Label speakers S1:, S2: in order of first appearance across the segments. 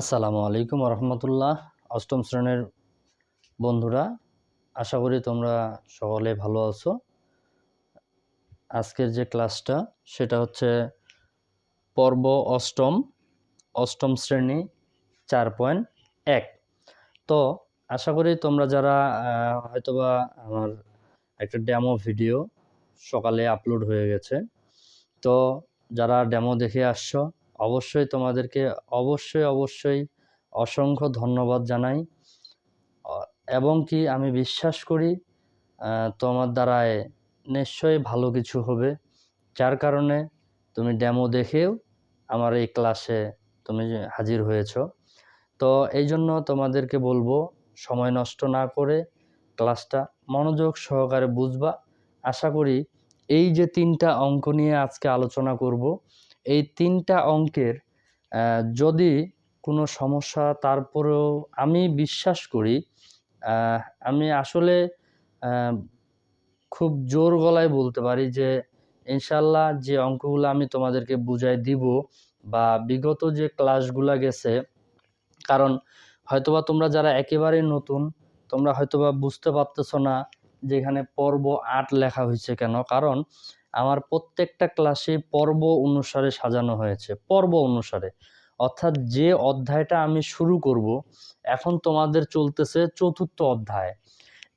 S1: আসসালামু আলাইকুম রহমতুল্লাহ অষ্টম শ্রেণির বন্ধুরা, আশা করি তোমরা সকলে ভালো আছো। আজকের যে ক্লাসটা, সেটা হচ্ছে পর্ব অষ্টম অষ্টম শ্রেণি, চার পয়েন্ট এক। তো আশা করি তোমরা যারা হয়তোবা আমার একটা ড্যামো ভিডিও সকালে আপলোড হয়ে গেছে, তো যারা ড্যামো দেখে আসছো অবশ্যই তোমাদেরকে অবশ্যই অবশ্যই অসংখ্য ধন্যবাদ জানাই। এবং কি আমি বিশ্বাস করি তোমার দ্বারায় নিশ্চয়ই ভালো কিছু হবে। যার কারণে তুমি ডেমো দেখেও আমার এই ক্লাসে তুমি হাজির হয়েছো। তো এই জন্য তোমাদেরকে বলব, সময় নষ্ট না করে ক্লাসটা মনোযোগ সহকারে বুঝবা। আশা করি এই যে তিনটা অঙ্ক নিয়ে আজকে আলোচনা করব এই তিনটা অঙ্কের যদি কোনো সমস্যা, তারপরেও আমি বিশ্বাস করি আমি আসলে খুব জোর গলায় বলতে পারি যে ইনশাল্লাহ যে অঙ্কগুলো আমি তোমাদেরকে বুঝাই দিব বা বিগত যে ক্লাসগুলো গেছে, কারণ হয়তোবা তোমরা যারা একেবারেই নতুন, তোমরা হয়তোবা বুঝতে পারতেছো না যে এখানে পর্ব আট লেখা হয়েছে কেন। কারণ আমার প্রত্যেকটা ক্লাসে পর্ব অনুসারে সাজানো হয়েছে, পর্ব অনুসারে। অর্থাৎ যে অধ্যায়টা আমি শুরু করব, এখন তোমাদের চলতেছে চতুর্থ অধ্যায়।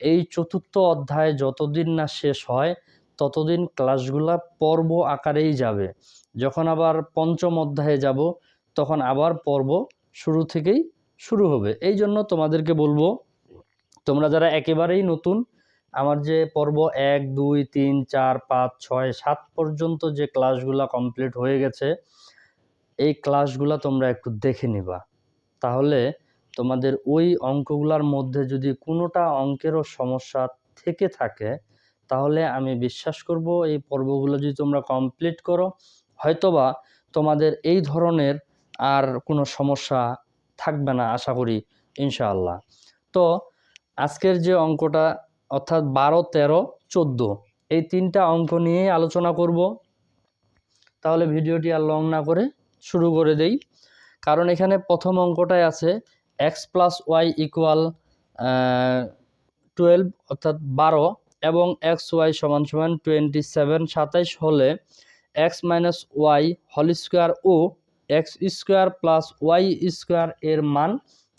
S1: এই চতুর্থ অধ্যায় যতদিন না শেষ হয়, ততদিন ক্লাসগুলা পর্ব আকারেই যাবে। যখন আবার পঞ্চম অধ্যায়ে যাব, তখন আবার পর্ব শুরু থেকেই শুরু হবে। এই জন্য তোমাদেরকে বলব, তোমরা যারা একেবারেই নতুন আমার যে পর্ব এক, দুই, তিন, চার, পাঁচ, ছয়, সাত পর্যন্ত যে ক্লাসগুলো কমপ্লিট হয়ে গেছে, এই ক্লাসগুলো তোমরা একটু দেখে নিবা। তাহলে তোমাদের ওই অঙ্কগুলোর মধ্যে যদি কোনোটা অঙ্কেরও সমস্যা থেকে থাকে, তাহলে আমি বিশ্বাস করব এই পর্বগুলো যদি তোমরা কমপ্লিট করো, হয়তোবা তোমাদের এই ধরনের আর কোনো সমস্যা থাকবে না, আশা করি, ইনশাআল্লাহ। তো আজকের যে অঙ্কটা অর্থাৎ বারো, তেরো, চোদ্দ। এই তিনটা অঙ্ক নিয়ে আলোচনা করব। তাহলে ভিডিওটি আর লং না করে শুরু করে দেই। কারণ এখানে প্রথম অঙ্কটায় আছে X plus Y equal twelve অর্থাৎ বারো, এবং এক্স ওয়াই সমান সমান টোয়েন্টি সেভেন সাতাইশ হলে X minus Y whole square ও X square plus Y square এর মান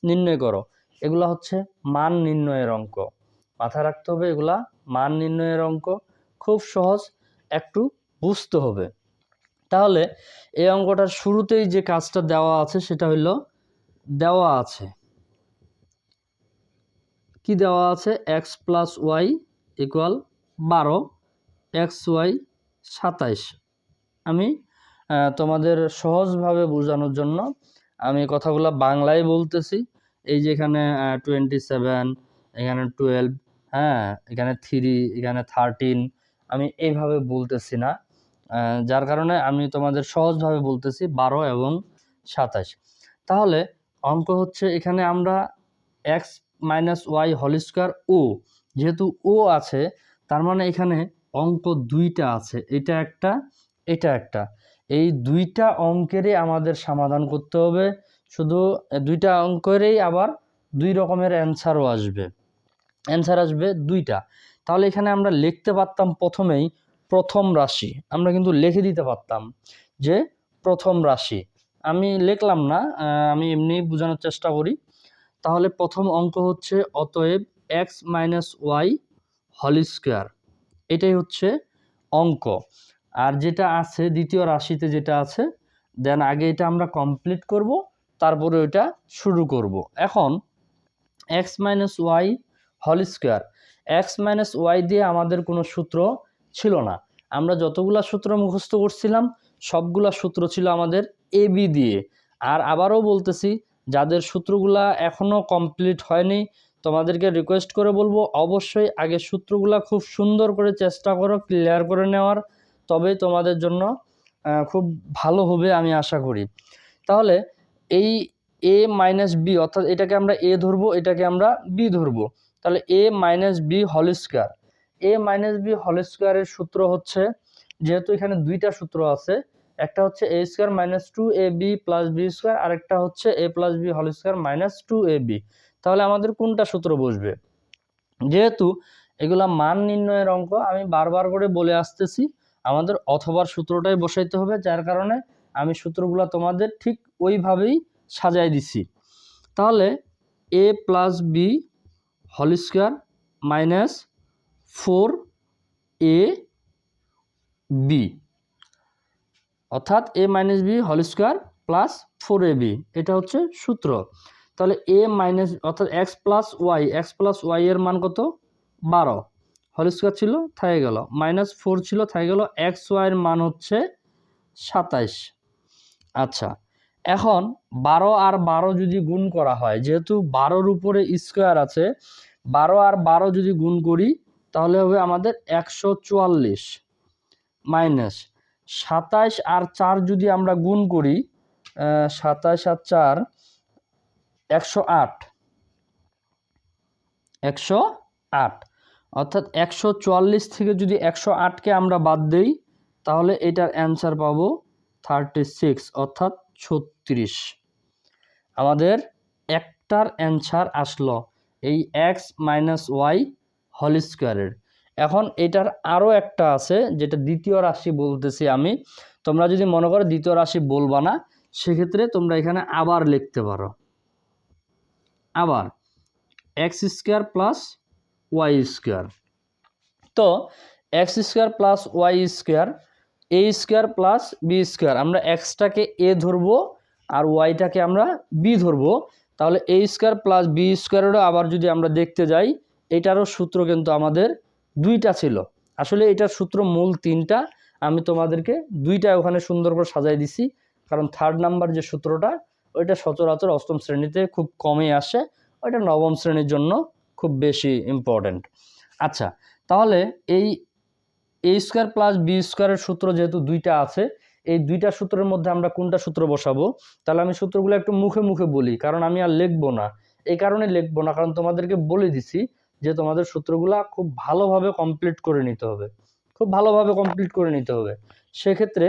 S1: নির্ণয় করো। এগুলো হচ্ছে মান নির্ণয়ের অঙ্ক। মাথায় রাখতে হবে, এগুলা মান নির্ণয়ের অঙ্ক। খুব সহজ, একটু বুঝতে হবে। তাহলে এই অঙ্কটার শুরুতেই যে কাজটা দেওয়া আছে, সেটা হইল দেওয়া আছে। কি দেওয়া আছে? এক্স প্লাস ওয়াই ইকুয়াল বারো এক্স ওয়াই সাতাইশ। আমি তোমাদের সহজভাবে বোঝানোর জন্য আমি কথাগুলো বাংলায় বলতেছি। এই যে এখানে টোয়েন্টি সেভেন এখানে টুয়েলভ হ্যাঁ এখানে থ্রি এখানে থার্টিন আমি এইভাবে বলতেছি না। যার কারণে আমি তোমাদের সহজভাবে বলতেছি বারো এবং সাতাশ। তাহলে অঙ্ক হচ্ছে এখানে আমরা X minus Y whole square ও যেহেতু ও আছে, তার মানে এখানে অঙ্ক দুইটা আছে, এটা একটা এটা একটা। এই দুইটা অঙ্কেরই আমাদের সমাধান করতে হবে, শুধু দুইটা অঙ্কেরই আবার দুই রকমের অ্যান্সারও আসবে। অ্যান্সার আসবে দুইটা। তাহলে এখানে আমরা লিখতে পারতাম প্রথমেই প্রথম রাশি। আমরা কিন্তু লিখে দিতে পারতাম যে প্রথম রাশি। আমি লিখলাম না আমি এমনি বোঝানোর চেষ্টা করি। তাহলে প্রথম অঙ্ক হচ্ছে অতএব X minus Y whole square এটাই হচ্ছে অঙ্ক। আর যেটা আছে দ্বিতীয় রাশিতে যেটা আছে দেন আগে এটা আমরা কমপ্লিট করব, তারপরে ওইটা শুরু করব। এখন X minus Y whole square. X minus Y দিয়ে আমাদের কোনো সূত্র ছিল না। আমরা যতগুলা সূত্র মুখস্থ করছিলাম, সবগুলা সূত্র ছিল আমাদের এ, বি দিয়ে। আর আবারও বলতেছি, যাদের সূত্রগুলা এখনও কমপ্লিট হয়নি, তোমাদেরকে রিকোয়েস্ট করে বলব, অবশ্যই আগে সূত্রগুলা খুব সুন্দর করে চেষ্টা করো ক্লিয়ার করে নেওয়ার। তবেই তোমাদের জন্য খুব ভালো হবে আমি আশা করি। তাহলে এই এ মাইনাস বি, অর্থাৎ এটাকে আমরা এ ধরবো, এটাকে আমরা বি ধরবো। তাহলে A minus B whole square A minus B whole স্কোয়ারের সূত্র হচ্ছে, যেহেতু এখানে দুইটা সূত্র আছে, একটা হচ্ছে A square minus two A B plus B square আরেকটা হচ্ছে A plus B whole square minus two A B তাহলে আমাদের কোনটা সূত্র বসবে? যেহেতু এগুলা মান নির্ণয়ের অঙ্ক, আমি বারবার করে বলে আসতেছি, আমাদের অথবার সূত্রটাই বসাইতে হবে, যার কারণে আমি সূত্রগুলো তোমাদের ঠিক ওইভাবেই সাজাই দিছি। তাহলে A plus B whole square minus four A B অর্থাৎ A minus B whole square plus four A B এটা হচ্ছে সূত্র। তাহলে এ মাইনাস অর্থাৎ X plus Y X plus Y এর মান কত? বারো। হোল স্কোয়ার ছিল থাকে গেল। মাইনাস ফোর ছিল থাকে গেল। এক্স ওয়াইয়ের মান হচ্ছে সাতাইশ। আচ্ছা এখন বারো আর বারো যদি গুণ করা হয়, যেহেতু বারোর উপরে স্কোয়ার আছে, বারো আর বারো যদি গুণ করি, তাহলে হবে আমাদের একশো চুয়াল্লিশ মাইনাস সাতাইশ আর চার যদি আমরা গুণ করি সাতাইশ আর চার একশো আট। একশো আট। অর্থাৎ একশো চুয়াল্লিশ থেকে যদি একশো আটকে আমরা বাদ দেই, তাহলে এটার অ্যান্সার পাবো থার্টি সিক্স অর্থাৎ ছত্রিশ। আমাদের একটার অ্যান্সার আসলো এই এক্স মাইনাস ওয়াই হল স্কোয়ারের এখন এটার আরও একটা আছে, যেটা দ্বিতীয় রাশি বলতেছি আমি। তোমরা যদি মনে করো দ্বিতীয় রাশি বলবা না, সেক্ষেত্রে তোমরা এখানে আবার লিখতে পারো। আবার X square plus Y square তো X square plus Y square A square plus B square আমরা এক্সটাকে এ ধরবো আর ওয়াইটাকে আমরা বি ধরবো। তাহলে এ স্কোয়ার প্লাস বি স্কোয়ারেরও আবার যদি আমরা দেখতে যাই, এটারও সূত্র কিন্তু আমাদের দুইটা ছিল। আসলে এটার সূত্র মূল তিনটা। আমি তোমাদেরকে দুইটা ওখানে সুন্দর করে সাজাই দিছি। কারণ থার্ড নাম্বার যে সূত্রটা, ওইটা সচরাচর অষ্টম শ্রেণীতে খুব কমই আসে। ওইটা নবম শ্রেণির জন্য খুব বেশি ইম্পর্ট্যান্ট আচ্ছা তাহলে এই এ স্কোয়ার প্লাস বি স্কোয়ারের সূত্র যেহেতু দুইটা আছে, এই দুইটা সূত্রের মধ্যে আমরা কোনটা সূত্র বসাবো? তাহলে আমি সূত্রগুলো একটু মুখে মুখে বলি, কারণ আমি আর লিখব না। এই কারণে লিখব না, কারণ তোমাদেরকে বলে দিছি যে তোমাদের সূত্রগুলা খুব ভালোভাবে কমপ্লিট করে নিতে হবে। খুব ভালোভাবে কমপ্লিট করে নিতে হবে। সেক্ষেত্রে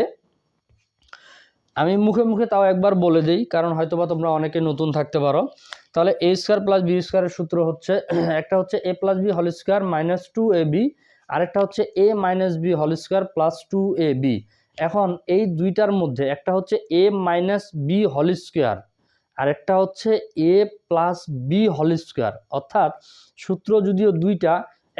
S1: আমি মুখে মুখে তাও একবার বলে দিই, কারণ হয়তোবা তোমরা অনেকে নতুন থাকতে পারো। তাহলে এ স্কোয়ার প্লাস বি স্কোয়ারের সূত্র হচ্ছে, একটা হচ্ছে A plus B whole square minus two A B আরেকটা হচ্ছে A minus B whole square plus two A B এখন এই দুইটার মধ্যে একটা হচ্ছে A minus B whole square আরেকটা হচ্ছে A plus B whole square অর্থাৎ সূত্র যদিও দুইটা,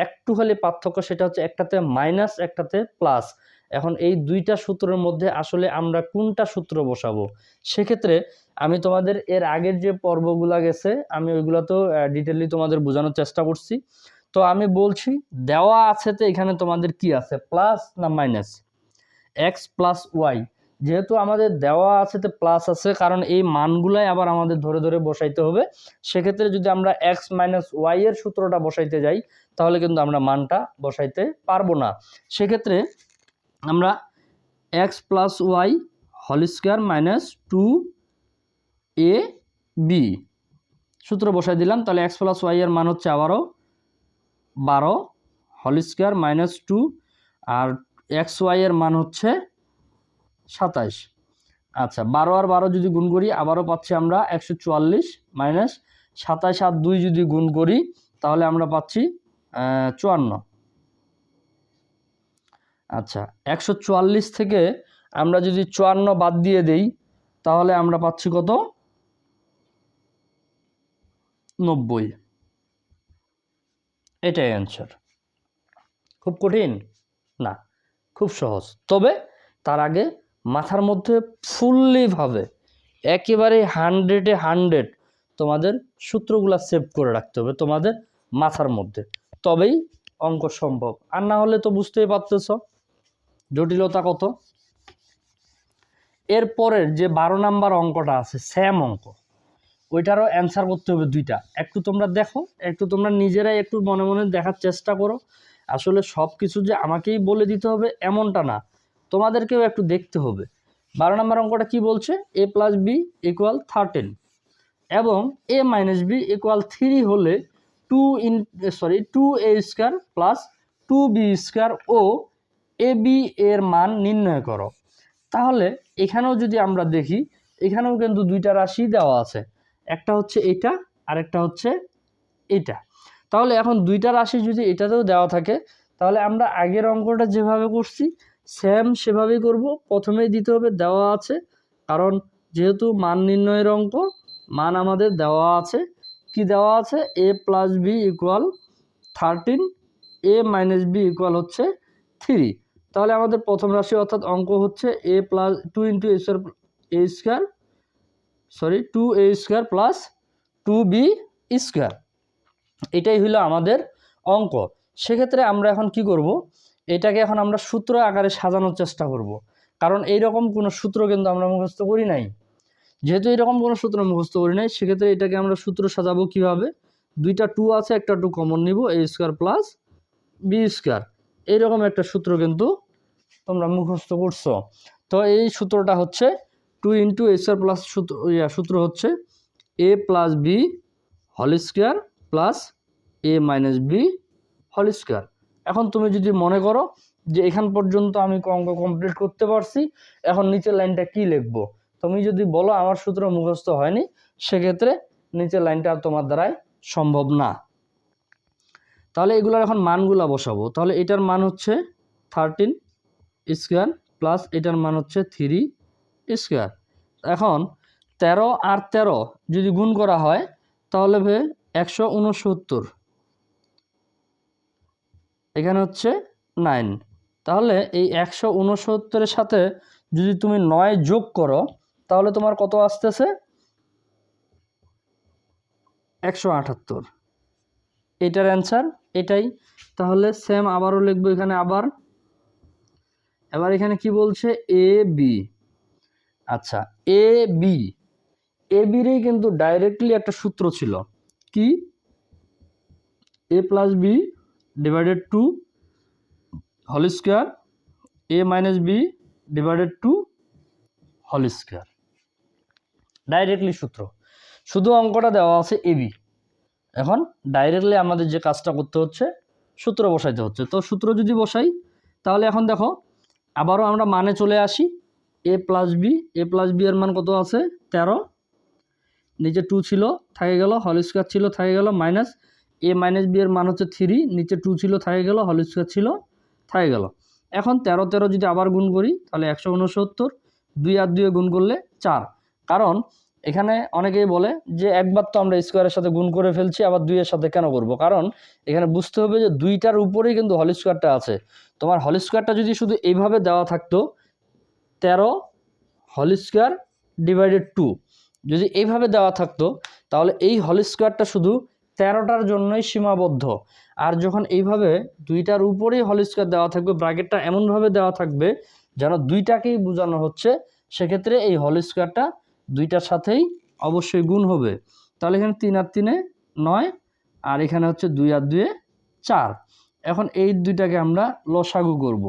S1: একটু হলে পার্থক্য সেটা হচ্ছে একটাতে মাইনাস একটাতে প্লাস এখন এই দুইটা সূত্রের মধ্যে আসলে আমরা কোনটা সূত্র বসাবো? সেক্ষেত্রে আমি তোমাদের এর আগের যে পর্বগুলা গেছে, আমি ওইগুলো তো ডিটেলি তোমাদের বোঝানোর চেষ্টা করছি। তো আমি বলছি, দেওয়া আছে তো এখানে তোমাদের কি আছে? প্লাস না মাইনাস? এক্স প্লাস ওয়াই যেহেতু আমাদের দেওয়া আছে তো প্লাস আছে, কারণ এই মানগুলাই আবার আমাদের ধরে ধরে বসাইতে হবে। সেক্ষেত্রে যদি আমরা এক্স মাইনাস ওয়াই এর সূত্রটা বসাইতে যাই, তাহলে কিন্তু আমরা মানটা বসাইতে পারব না। সেক্ষেত্রে আমরা X plus Y whole square minus two A B সূত্র বসাই দিলাম, তাহলে এক্স প্লাস ওয়াই এর মান হচ্ছে আবারও বারো হল স্কোয়ার মাইনাস টু আর এক্স ওয়াই এর মান হচ্ছে সাতাইশ। আচ্ছা বারো আর বারো যদি গুণ করি, আবারও পাচ্ছি আমরা একশো চুয়াল্লিশ মাইনাস সাতাইশ আর দুই যদি গুণ করি, তাহলে আমরা পাচ্ছি চুয়ান্ন। আচ্ছা একশো চুয়াল্লিশ থেকে আমরা যদি চুয়ান্ন বাদ দিয়ে দেই, তাহলে আমরা পাচ্ছি কত? নব্বই। এটাই অ্যান্সার খুব কঠিন? না, খুব সহজ। তবে তার আগে মাথার মধ্যে ফুললিভাবে একেবারে হান্ড্রেডে হান্ড্রেড তোমাদের সূত্রগুলো সেভ করে রাখতে হবে তোমাদের মাথার মধ্যে। তবেই অঙ্ক সম্ভব। আর না হলে তো বুঝতেই পারতেছ জটিলতা কত। এরপরের যে বারো নাম্বার অঙ্কটা আছে স্যাম অঙ্ক। ওইটারও অ্যান্সার করতে হবে দুইটা। একটু তোমরা দেখো, একটু তোমরা নিজেরাই একটু মনে মনে দেখার চেষ্টা করো। আসলে সব কিছু যে আমাকেই বলে দিতে হবে এমনটা না। তোমাদেরকেও একটু দেখতে হবে। বারো নম্বর অঙ্কটা কি বলছে? A plus B equal thirteen এবং A minus B equal three হলে two in sorry two A square plus two B square O A B এর মান নির্ণয় করো। তাহলে এখানেও যদি আমরা দেখি, এখানেও কিন্তু দুইটা রাশি দেওয়া আছে। একটা হচ্ছে এটা আর একটা হচ্ছে এটা। তাহলে এখন দুইটা রাশি যদি এটাতেও দেওয়া থাকে, তাহলে আমরা আগের অঙ্কটা যেভাবে করছি সেম সেভাবেই করব। প্রথমেই দিতে হবে দেওয়া আছে, কারণ যেহেতু মান নির্ণয়ের অঙ্ক, মান আমাদের দেওয়া আছে। কি দেওয়া আছে? A plus B equal thirteen A minus B equal হচ্ছে থ্রি তাহলে আমাদের প্রথম রাশি অর্থাৎ অঙ্ক হচ্ছে A plus two into A square A square sorry, two A square plus two B square. এটাই হলো আমাদের অঙ্ক। সেক্ষেত্রে আমরা এখন কি করব? এটাকে এখন আমরা সূত্র আকারে সাজানোর চেষ্টা করব। কারণ এই রকম কোনো সূত্র কিন্তু আমরা মুখস্থ করি নাই। যেহেতু এরকম কোনো সূত্র মুখস্থ করি নাই, সেক্ষেত্রে এটাকে আমরা সূত্র সাজাবো কীভাবে? দুইটা টু আছে, একটা টু কমন নিব, A square plus B square. এইরকম একটা সূত্র কিন্তু তোমরা মুখস্থ করছ। তো এই সূত্রটা হচ্ছে two into A square plus সূত্র সূত্র হচ্ছে A plus B whole square plus A minus B whole square. এখন তুমি যদি মনে করো যে এখান পর্যন্ত আমি অঙ্ক কমপ্লিট করতে পারছি, এখন নিচের লাইনটা কি লিখব? তুমি যদি বলো আমার সূত্র মুখস্থ হয়নি, সেক্ষেত্রে নিচের লাইনটা তোমার দ্বারাই সম্ভব না। তাহলে এগুলোর এখন মানগুলা বসাবো। তাহলে এটার মান হচ্ছে থার্টিন স্কোয়ার প্লাস এটার মান হচ্ছে থ্রি স্কোয়ার। এখন তেরো আর তেরো যদি গুণ করা হয়, তাহলে ভে একশো উনসত্তর। এখানে হচ্ছে নাইন তাহলে এই একশো উনসত্তরের সাথে যদি তুমি নয় যোগ করো, তাহলে তোমার কত আসতেছে? একশো আটাত্তর। এটার অ্যান্সার এটাই। তাহলে সেম আবারও লিখব এখানে আবার। এবার এখানে কি বলছে? এ বি আচ্ছা এ বি এ বিরই কিন্তু ডাইরেক্টলি একটা সূত্র ছিল। কি? A plus B divided two whole square A minus B divided two whole square directly সূত্র। শুধু অঙ্কটা দেওয়া আছে এবি এখন ডাইরেক্টলি আমাদের যে কাজটা করতে হচ্ছে, সূত্র বসাইতে হচ্ছে। তো সূত্র যদি বসাই, তাহলে এখন দেখো, আবারও আমরা মানে চলে আসি। A plus B A plus B এর মান কত আছে? তেরো। নিচে টু ছিল, থাকে গেল হল স্কোয়ার ছিল, থাকে গেল মাইনাস এ মাইনাস বি এর মান হচ্ছে থ্রি নিচে টু ছিল, থাকে গেল হল স্কোয়ার ছিল, থাকে গেল। এখন তেরো তেরো যদি আবার গুণ করি, তাহলে একশো উনসত্তর, দুই আর দুয়ে গুণ করলে চার। কারণ এখানে অনেকেই বলে যে একবার তো আমরা স্কোয়ারের সাথে গুণ করে ফেলছি, আবার দুইয়ের সাথে কেন করব? কারণ এখানে বুঝতে হবে যে দুইটার উপরেই কিন্তু হল স্কোয়ারটা আছে। তোমার হল স্কোয়ারটা যদি শুধু এইভাবে দেওয়া থাকতো তেরো হল স্কোয়ার ডিভাইডেড টু যদি এইভাবে দেওয়া থাকতো, তাহলে এই হল স্কোয়ারটা শুধু তেরোটার জন্যই সীমাবদ্ধ। আর যখন এইভাবে দুইটার উপরেই হল স্কোয়ার দেওয়া থাকবে, ব্র্যাকেটটা এমনভাবে দেওয়া থাকবে যেন দুইটাকেই বোঝানো হচ্ছে, সেক্ষেত্রে এই হল স্কোয়ারটা দুইটার সাথেই অবশ্যই গুণ হবে। তাহলে এখানে তিন আর তিনে নয়, আর এখানে হচ্ছে দুই আর দুয়ে চার। এখন এই দুইটাকে আমরা লসাগু করব।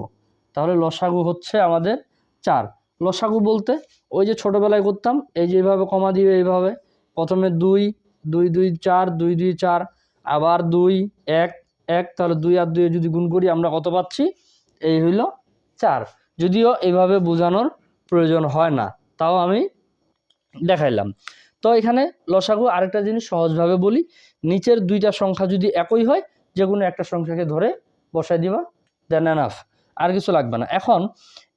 S1: তাহলে লসাগু হচ্ছে আমাদের চার। লসাগু বলতে ওই যে ছোটোবেলায় করতাম, এই যে এইভাবে কমা দিবে এইভাবে। প্রথমে দুই দুই দুই, চার, দুই দুই, চার, আবার দুই, এক এক, তাহলে দুই আর দুই যদি গুণ করি আমরা কত পাচ্ছি? এই হইল চার। যদিও এইভাবে বোঝানোর প্রয়োজন হয় না, তাও আমি দেখাইলাম। তো এখানে লসাগু আরেকটা জিনিস সহজভাবে বলি, নিচের দুইটা সংখ্যা যদি একই হয় যে কোনো একটা সংখ্যাকে ধরে বসাই দিবা দেন এনাফ আর কিছু লাগবে না। এখন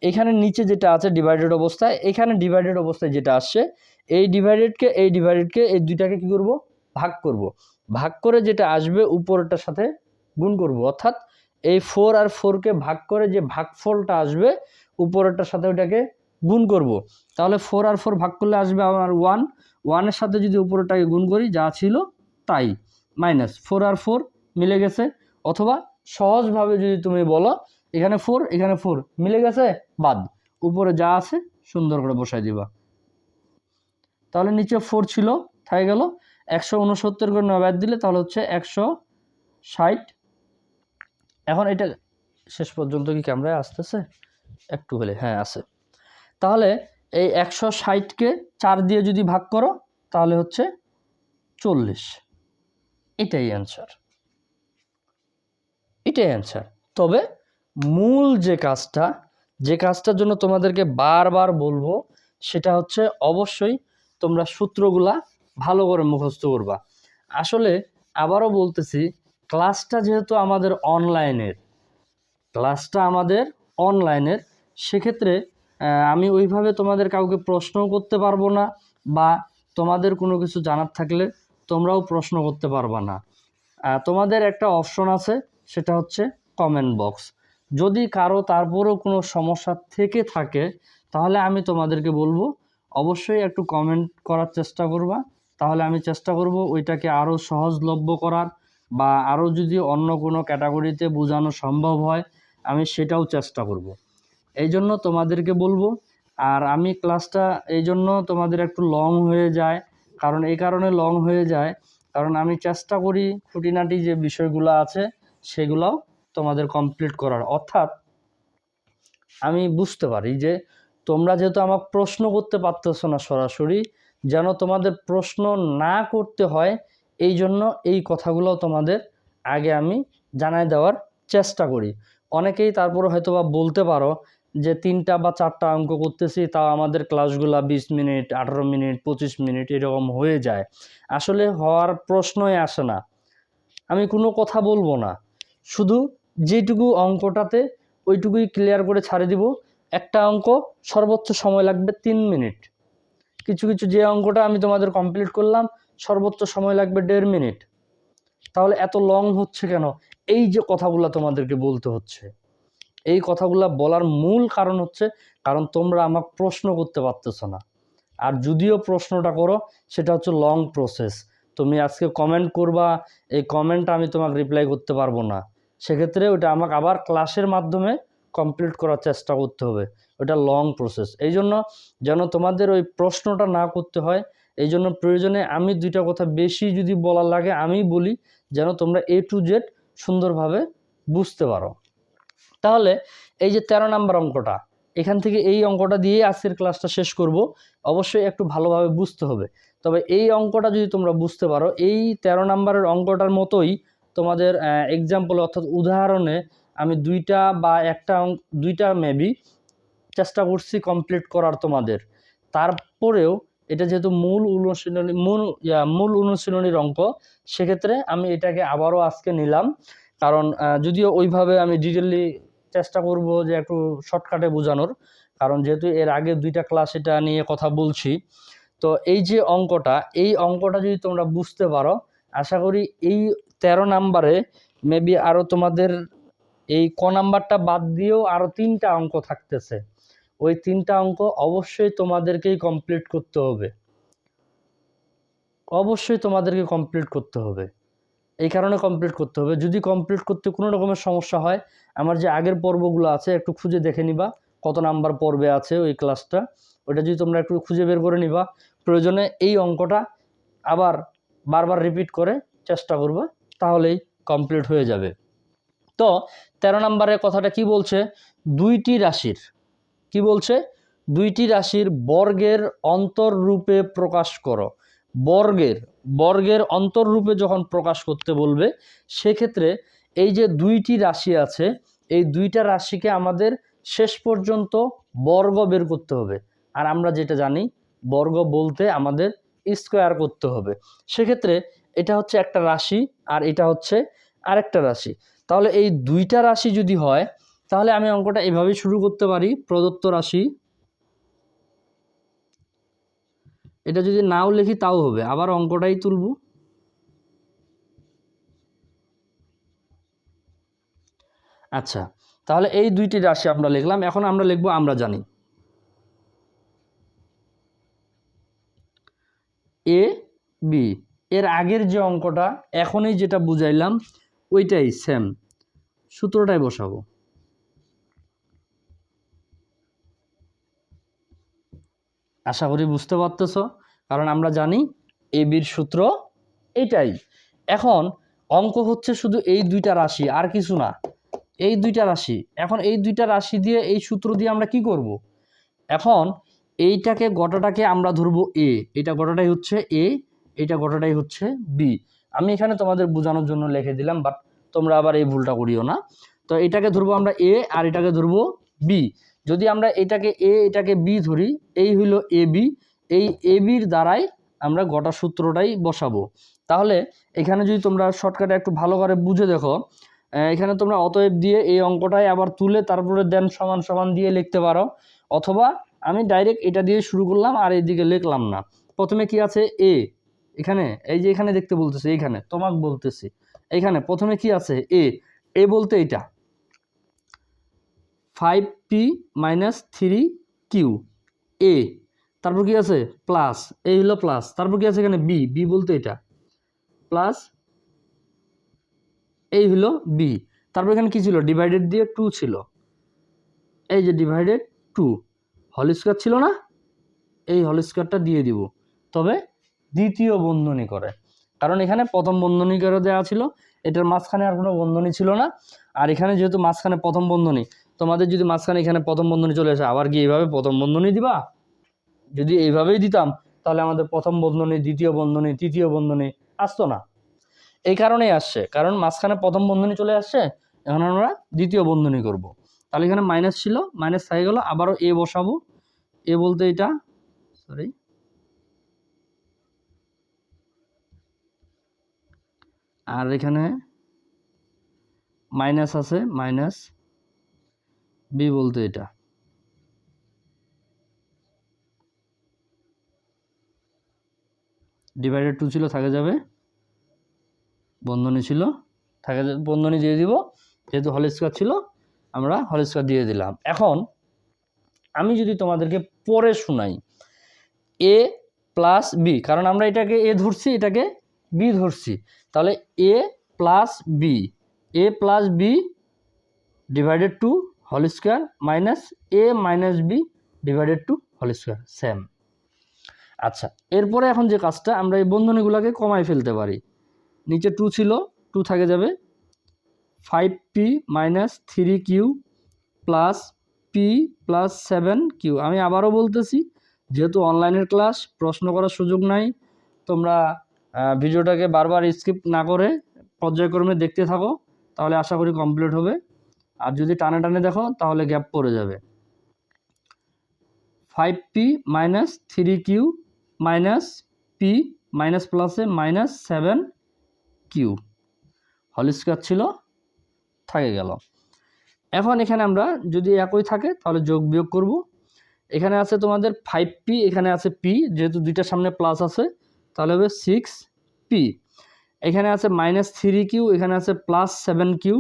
S1: এখানে নিচে যেটা আছে ডিভাইডেড অবস্থায়, এখানে ডিভাইডেড অবস্থায় যেটা আসছে, এই ডিভাইডেডকে এই ডিভাইডেডকে এই দুইটাকে কি করব? ভাগ করব। ভাগ করে যেটা আসবে উপরেরটার সাথে গুণ করব। অর্থাৎ এই ফোর আর ফোরকে ভাগ করে যে ভাগ ভাগফলটা আসবে, উপরেরটার সাথে ওইটাকে গুণ করব। তাহলে ফোর আর ফোর ভাগ করলে আসবে আমার ওয়ান ওয়ানের সাথে যদি উপরেরটাকে গুণ করি, যা ছিল তাই মাইনাস ফোর আর ফোর মিলে গেছে। অথবা সহজভাবে যদি তুমি বলো এখানে ফোর এখানে ফোর মিলে গেছে? বাদ। উপরে যা আছে, সুন্দর করে বসাই দিবা। তাহলে নিচে ফোর ছিল থাকে গেল। একশো উনসত্তর করে নয় বাদ দিলে, তাহলে হচ্ছে একশো ষাট। এখন এটা শেষ পর্যন্ত কি ক্যামেরায় আসতেছে? একটু হলে হ্যাঁ আছে। তাহলে এই একশো ষাটকে চার দিয়ে যদি ভাগ করো, তাহলে হচ্ছে চল্লিশ। এটাই অ্যান্সার এটাই অ্যান্সার তবে মূল যে কাজটা, যে কাজটার জন্য তোমাদেরকে বারবার বলব, সেটা হচ্ছে অবশ্যই তোমরা সূত্রগুলা ভালো করে মুখস্থ করবা। আসলে আবারও বলতেছি, ক্লাসটা যেহেতু আমাদের অনলাইনের, ক্লাসটা আমাদের অনলাইনের, সেক্ষেত্রে আমি ওইভাবে তোমাদের কাউকে প্রশ্নও করতে পারব না বা তোমাদের কোনো কিছু জানার থাকলে তোমরাও প্রশ্ন করতে পারবা না। তোমাদের একটা অপশন আছে, সেটা হচ্ছে কমেন্ট বক্স যদি কারও তারপরেও কোনো সমস্যা থেকে থাকে, তাহলে আমি তোমাদেরকে বলব, অবশ্যই একটু কমেন্ট করার চেষ্টা করবা। তাহলে আমি চেষ্টা করব ওইটাকে আরও সহজলভ্য করার বা আরও যদি অন্য কোনো ক্যাটাগরিতে বোঝানো সম্ভব হয়, আমি সেটাও চেষ্টা করব। এই জন্য তোমাদেরকে বলব, আর আমি ক্লাসটা এই জন্য তোমাদের একটু লং হয়ে যায়, কারণ এই কারণে লং হয়ে যায়, কারণ আমি চেষ্টা করি খুঁটিনাটি যে বিষয়গুলো আছে, সেগুলোও তোমাদের কমপ্লিট করার। অর্থাৎ আমি বুঝতে পারি যে তোমরা যেহেতু আমাকে প্রশ্ন করতে পারতেছো না সরাসরি, যেন তোমাদের প্রশ্ন না করতে হয়, এই জন্য এই কথাগুলো তোমাদের আগে আমি জানাই দেওয়ার চেষ্টা করি। অনেকেই তারপরে হয়তো বা বলতে পারো যে তিনটা বা চারটা অঙ্ক করতেছি, তাও আমাদের ক্লাসগুলা বিশ মিনিট, আঠারো মিনিট, পঁচিশ মিনিট এরকম হয়ে যায়। আসলে হওয়ার প্রশ্নই আসে না। আমি কোনো কথা বলব না। শুধু যেটুকু অঙ্কটাতে ওইটুকুই ক্লিয়ার করে ছাড়ে দিব। একটা অঙ্ক সর্বোচ্চ সময় লাগবে তিন মিনিট। কিছু কিছু যে অঙ্কটা আমি তোমাদের কমপ্লিট করলাম, সর্বোচ্চ সময় লাগবে দেড় মিনিট। তাহলে এত লং হচ্ছে কেন? এই যে কথাগুলো তোমাদেরকে বলতে হচ্ছে। এই কথাগুলো বলার মূল কারণ হচ্ছে, কারণ তোমরা আমাকে প্রশ্ন করতে পারতেছো না। আর যদিও প্রশ্নটা করো, সেটা হচ্ছে লং প্রসেস তুমি আজকে কমেন্ট করবা, এই কমেন্ট আমি তোমাকে রিপ্লাই করতে পারব না। সেক্ষেত্রে ওটা আমাকে আবার ক্লাসের মাধ্যমে কমপ্লিট করার চেষ্টা করতে হবে। ওটা লং প্রসেস এই জন্য যেন তোমাদের ওই প্রশ্নটা না করতে হয়, এই জন্য প্রয়োজনে আমি দুইটা কথা বেশি যদি বলার লাগে, আমি বলি যেন তোমরা এ টু জেড সুন্দরভাবে বুঝতে পারো। তাহলে এই যে তেরো নাম্বার অঙ্কটা, এখান থেকে এই অঙ্কটা দিয়ে আজকের ক্লাসটা শেষ করব। অবশ্যই একটু ভালোভাবে বুঝতে হবে। তবে এই অঙ্কটা যদি তোমরা বুঝতে পারো, এই তেরো নাম্বারের অঙ্কটার মতোই তোমাদের এক্সাম্পল অর্থাৎ উদাহরণে আমি দুইটা বা একটা দুইটা মেবি চেষ্টা করছি কমপ্লিট করার তোমাদের। তারপরেও এটা যেহেতু মূল অনুশীলনী, মূল মূল অনুশীলনীর অঙ্ক, সেক্ষেত্রে আমি এটাকে আবারও আজকে নিলাম। কারণ যদিও ওইভাবে আমি ডিটেলি চেষ্টা করব যে একটু শর্টকাটে বোঝানোর, কারণ যেহেতু এর আগে দুইটা ক্লাস এটা নিয়ে কথা বলছি। তো এই যে অঙ্কটা, এই অঙ্কটা যদি তোমরা বুঝতে পারো, আশা করি এই তেরো নাম্বারে মেবি আরও তোমাদের এই ক নাম্বারটা বাদ দিয়েও আরও তিনটা অঙ্ক থাকতেছে। ওই তিনটা অঙ্ক অবশ্যই তোমাদেরকেই কমপ্লিট করতে হবে। অবশ্যই তোমাদেরকে কমপ্লিট করতে হবে। এই কারণে কমপ্লিট করতে হবে। যদি কমপ্লিট করতে কোনো রকমের সমস্যা হয়, আমার যে আগের পর্বগুলো আছে, একটু খুঁজে দেখে নিবা, কত নাম্বার পর্বে আছে ওই ক্লাসটা ওটা যদি তোমরা একটু খুঁজে বের করে নিবা, প্রয়োজনে এই অঙ্কটা আবার বারবার রিপিট করে চেষ্টা করবা। তাহলেই কমপ্লিট হয়ে যাবে। তো তেরো নম্বরের কথাটা কি বলছে? দুইটি রাশির। কি বলছে? দুইটি রাশির বর্গের অন্তররূপে প্রকাশ করো। বর্গের বর্গের অন্তররূপে যখন প্রকাশ করতে বলবে, সেক্ষেত্রে এই যে দুইটি রাশি আছে, এই দুইটা রাশিকে আমাদের শেষ পর্যন্ত বর্গ বের করতে হবে। আর আমরা যেটা জানি, বর্গ বলতে আমাদের স্কোয়ার করতে হবে। সেক্ষেত্রে এটা হচ্ছে একটা রাশি আর এটা হচ্ছে আরেকটা রাশি। তাহলে এই দুইটা রাশি যদি হয়, তাহলে আমি অঙ্কটা এভাবেই শুরু করতে পারি। প্রদত্ত রাশি, এটা যদি নাও লিখি তাও হবে। আবার অঙ্কটাই তুলব। আচ্ছা তাহলে এই দুইটি রাশি আমরা লিখলাম। এখন আমরা লিখব আমরা জানি। এ, বি এর আগের যে অঙ্কটা, এখনই যেটা বুঝাইলাম, ওইটাই সেম সূত্রটাই বসাবো। আশা করি বুঝতে পারতেছ, কারণ আমরা জানি এ বির সূত্র এটাই এখন, অঙ্ক হচ্ছে শুধু এই দুইটা রাশি, আর কিছু না। এই দুইটা রাশি। এখন এই দুইটা রাশি দিয়ে, এই সূত্র দিয়ে আমরা কি করব? এখন, এইটাকে, গোটাটাকে আমরা ধরবো এ এটা গোটাটাই হচ্ছে এ এটা গোটাটাই হচ্ছে বি আমি এখানে তোমাদের বোঝানোর জন্য লিখে দিলাম বাট তোমরা আবার এই ভুলটা করিও না। তো এটাকে ধরবো আমরা এ আর এটাকে ধরবো বি যদি আমরা এটাকে এ এটাকে বি ধরি, এই হইল এ বি এই এ বির দ্বারাই আমরা গোটা সূত্রটাই বসাবো। তাহলে এখানে যদি তোমরা শর্টকাটে একটু ভালো করে বুঝে দেখো এখানে তোমরা অতএব দিয়ে এই অঙ্কটাই আবার তুলে তারপরে দেন সমান সমান দিয়ে লিখতে পারো। অথবা আমি ডাইরেক্ট এটা দিয়ে শুরু করলাম আর এইদিকে লিখলাম না। প্রথমে কি আছে? এ এখানে, এই যে এখানে দেখতে বলতেছে, এইখানে, তোমাক বলতেছি। এইখানে প্রথমে কি আছে? এ এ বলতে এইটা। Five P minus three Q. A, তারপর কি আছে? প্লাস এই হলো প্লাস। তারপর কি আছে এখানে? বি বি বলতে এটা প্লাস এই হলো বি। তারপর এখানে কি ছিল? ডিভাইডেড দিয়ে টু ছিল। এই যে ডিভাইডেড টু হল স্কোয়ার ছিল না? এই হল স্কোয়ারটা দিয়ে দিব। তবে দ্বিতীয় বন্ধনী করে। কারণ এখানে প্রথম বন্ধনী করে দেওয়া ছিল, এটার মাঝখানে আর কোনো বন্ধনী ছিল না। আর এখানে যেহেতু মাঝখানে প্রথম বন্ধনী, তোমাদের যদি মাঝখানে এখানে প্রথম বন্ধনী চলে আসে, আবার কি এইভাবে প্রথম বন্ধনী দিবা? যদি এইভাবেই দিতাম, তাহলে আমাদের প্রথম বন্ধনী, দ্বিতীয় বন্ধনী, তৃতীয় বন্ধনী আসতো না। এই কারণেই আসছে। কারণ মাঝখানে প্রথম বন্ধনী চলে আসছে, এখন আমরা দ্বিতীয় বন্ধনী করব। তাহলে এখানে মাইনাস ছিল মাইনাস হয়ে গেলো, আবারও এ বসাবো। এ বলতে এটা সরি আর এখানে মাইনাস আছে, মাইনাস বি বলতে এটা। ডিভাইডেড টু ছিল, থাকে যাবে। বন্ধনী ছিল, থাকে বন্ধনী দিয়ে দিব, যেহেতু হল স্কোয়ার ছিল, আমরা হল স্কোয়ার দিয়ে দিলাম। এখন আমি যদি তোমাদেরকে পরে শোনাই এ প্লাস বি কারণ আমরা এটাকে এ ধরছি, এটাকে বি ধরছি, তাহলে A plus B A plus B divided two whole square minus A minus B divided two whole square same আচ্ছা এরপরে এখন যে কাজটা, আমরা এই বন্ধনীগুলোকে কমাই ফেলতে পারি। নিচে টু ছিল টু থাকে যাবে। Five P minus three Q plus P plus seven Q আমি আবারও বলতেছি, যেহেতু অনলাইনের ক্লাস প্রশ্ন করার সুযোগ নাই, তোমরা ভিডিওটাকে বারবার স্কিপ না করে পর্যায়ক্রমে দেখতে থাকো, তাহলে আশা করি কমপ্লিট হবে। আর যদি টানে টানে দেখো, তাহলে গ্যাপ পড়ে যাবে। Five P minus three Q minus P minus প্লাসে minus seven Q whole square ছিল, থাকে গেল। এখন এখানে আমরা যদি একই থাকে, তাহলে যোগ বিয়োগ করব। এখানে আছে তোমাদের ফাইভ পি এখানে আছে পি যেহেতু দুইটার সামনে প্লাস আছে তাহলে হবে সিক্স পি এখানে আছে মাইনাস থ্রি কিউ এখানে আছে প্লাস সেভেন কিউ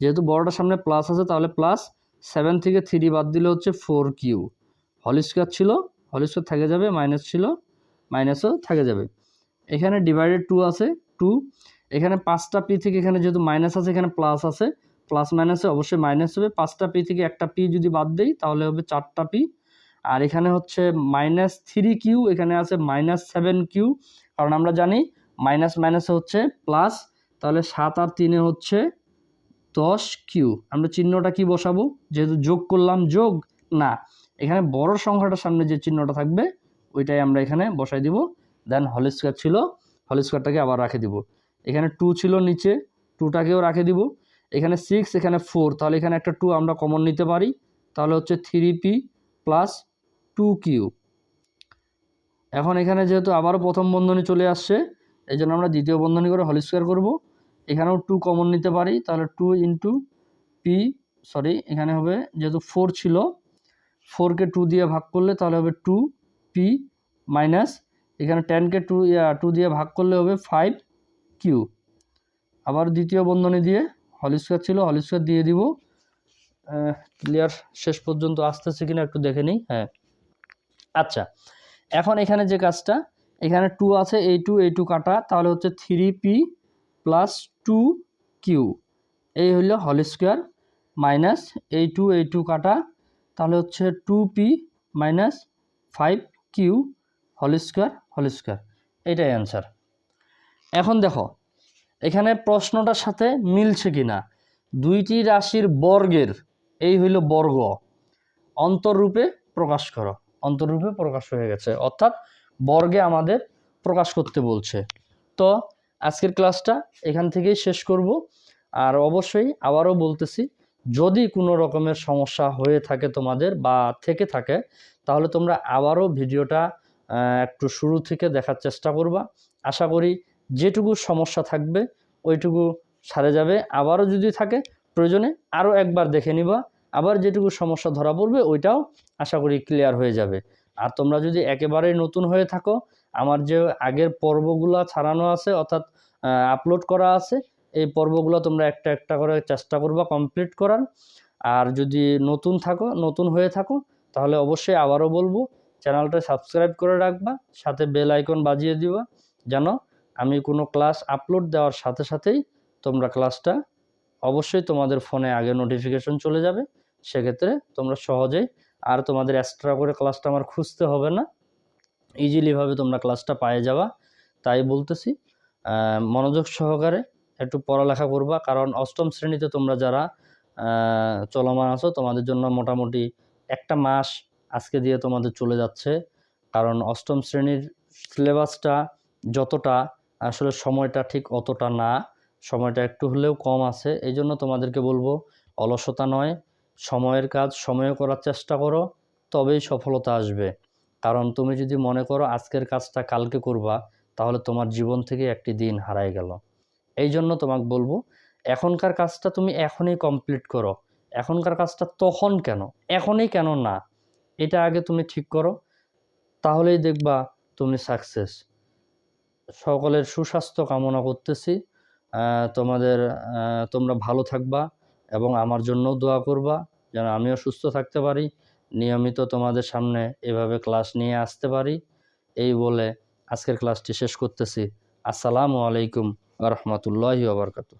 S1: যেহেতু বড়টার সামনে প্লাস আছে, তাহলে প্লাস সেভেন থেকে থ্রি বাদ দিলে হচ্ছে ফোর কিউ হল স্কোয়ার ছিল হল স্কোয়ার থেকে যাবে মাইনাস ছিল মাইনাসও থেকে যাবে। এখানে ডিভাইডেড টু আছে টু এখানে পাঁচটা পি থেকে এখানে যেহেতু মাইনাস আছে, এখানে প্লাস আছে প্লাস মাইনাসে অবশ্যই মাইনাস হবে। পাঁচটা পি থেকে একটা পি যদি বাদ দেই, তাহলে হবে চারটা পি আর এখানে হচ্ছে মাইনাস থ্রি কিউ এখানে আছে মাইনাস সেভেন কিউ কারণ আমরা জানি মাইনাস মাইনাসে হচ্ছে প্লাস তাহলে সাত আর তিনে হচ্ছে দশ কিউ আমরা চিহ্নটা কি বসাবো? যেহেতু যোগ করলাম যোগ, না, এখানে বড় সংখ্যাটার সামনে যে চিহ্নটা থাকবে, ওইটাই আমরা এখানে বসাই দিব। দেন হল স্কোয়ার ছিল হল স্কোয়ারটাকে আবার রাখে দিব। এখানে টু ছিল নিচে টুটাকেও রাখে দিব। এখানে সিক্স এখানে ফোর তাহলে এখানে একটা টু আমরা কমন নিতে পারি। তাহলে হচ্ছে three P plus two Q এখন এখানে যেহেতু আবারও প্রথম বন্ধনী চলে আসছে এই জন্য আমরা দ্বিতীয় বন্ধনী করে হল স্কোয়ার করব। এখানেও টু কমন নিতে পারি, তাহলে টু ইন্টু পি, সরি, এখানে হবে যেহেতু ফোর ছিল, ফোরকে টু দিয়ে ভাগ করলে তাহলে হবে টু পি মাইনাস, এখানে টেনকে টু টু দিয়ে ভাগ করলে হবে ফাইভ কিউ আবার দ্বিতীয় বন্ধনী দিয়ে হল স্কোয়ার ছিল, হল স্কোয়ার দিয়ে দিব। ক্লিয়ার? শেষ পর্যন্ত আসতেছে কিনা একটু দেখে নিই হ্যাঁ। আচ্ছা এখন এখানে যে কাজটা, এখানে টু আছে, এই টু এই টু কাটা, তাহলে হচ্ছে three P plus two Q এই হইল হল স্কোয়ার মাইনাস এই টু এই টু কাটা, তাহলে হচ্ছে two P minus five Q whole square whole square এটাই অ্যান্সার এখন দেখো, এখানে প্রশ্নটার সাথে মিলছে কি না দুইটি রাশির বর্গের, এই হইল বর্গ, অন্তররূপে প্রকাশ করো। অন্তররূপে প্রকাশ হয়ে গেছে। অর্থাৎ বর্গে আমাদের প্রকাশ করতে বলছে। তো আজকের ক্লাসটা এখান থেকেই শেষ করব। আর অবশ্যই আবারও বলতেছি, যদি কোনো রকমের সমস্যা হয়ে থাকে তোমাদের বা থেকে থাকে, তাহলে তোমরা আবারও ভিডিওটা একটু শুরু থেকে দেখার চেষ্টা করবা। আশা করি যেটুকু সমস্যা থাকবে, ওইটুকু সারে যাবে। আবারও যদি থাকে, প্রয়োজনে আরও একবার দেখে নিবা। আবার যেটুকু সমস্যা ধরা পড়বে, ওইটাও আশা করি ক্লিয়ার হয়ে যাবে। আর তোমরা যদি একেবারেই নতুন হয়ে থাকো, আমার যে আগের পর্বগুলো ছাড়ানো আছে, অর্থাৎ আপলোড করা আছে, এই পর্বগুলো তোমরা একটা একটা করে চেষ্টা করবা কমপ্লিট করার। আর যদি নতুন থাকো, নতুন হয়ে থাকো, তাহলে অবশ্যই আবারও বলব, চ্যানেলটা সাবস্ক্রাইব করে রাখবা, সাথে বেল আইকন বাজিয়ে দিবা, যেন আমি কোনো ক্লাস আপলোড দেওয়ার সাথে সাথেই তোমরা ক্লাসটা অবশ্যই তোমাদের ফোনে আগে নোটিফিকেশন চলে যাবে। সেক্ষেত্রে তোমরা সহজেই আর তোমাদের এক্সট্রা করে ক্লাসটা আমার খুঁজতে হবে না। ইজিলিভাবে তোমরা ক্লাসটা পেয়ে যাবা, তাই বলতেছি। মনোযোগ সহকারে একটু পড়ালেখা করবা, কারণ অষ্টম শ্রেণীতে তোমরা যারা চলমান আছো, তোমাদের জন্য মোটামুটি একটা মাস আজকে দিয়ে তোমাদের চলে যাচ্ছে। কারণ অষ্টম শ্রেণির সিলেবাসটা যতটা, আসলে সময়টা ঠিক অতটা না, সময়টা একটু হলেও কম আছে। এই জন্য তোমাদেরকে বলব, অলসতা নয়। সময়ের কাজ সময়ে করার চেষ্টা করো, তবেই সফলতা আসবে। কারণ তুমি যদি মনে করো আজকের কাজটা কালকে করবা, তাহলে তোমার জীবন থেকে একটি দিন হারায় গেল। এই জন্য তোমাকে বলব, এখনকার কাজটা তুমি এখনই কমপ্লিট করো। এখনকার কাজটা তখন কেন? এখনই কেন না? এটা আগে তুমি ঠিক করো, তাহলেই দেখবা তুমি সাকসেস সকলের সুস্বাস্থ্য কামনা করতেছি। তোমাদের তোমরা ভালো থাকবা। এবং আমার জন্যও দোয়া করবা যেন আমিও সুস্থ থাকতে পারি। নিয়মিত তোমাদের সামনে এভাবে ক্লাস নিয়ে আসতে পারি। এই বলে আজকের ক্লাসটি শেষ করতেছি। আসসালামু আলাইকুম রহমতুল্লাহি আবরকাতু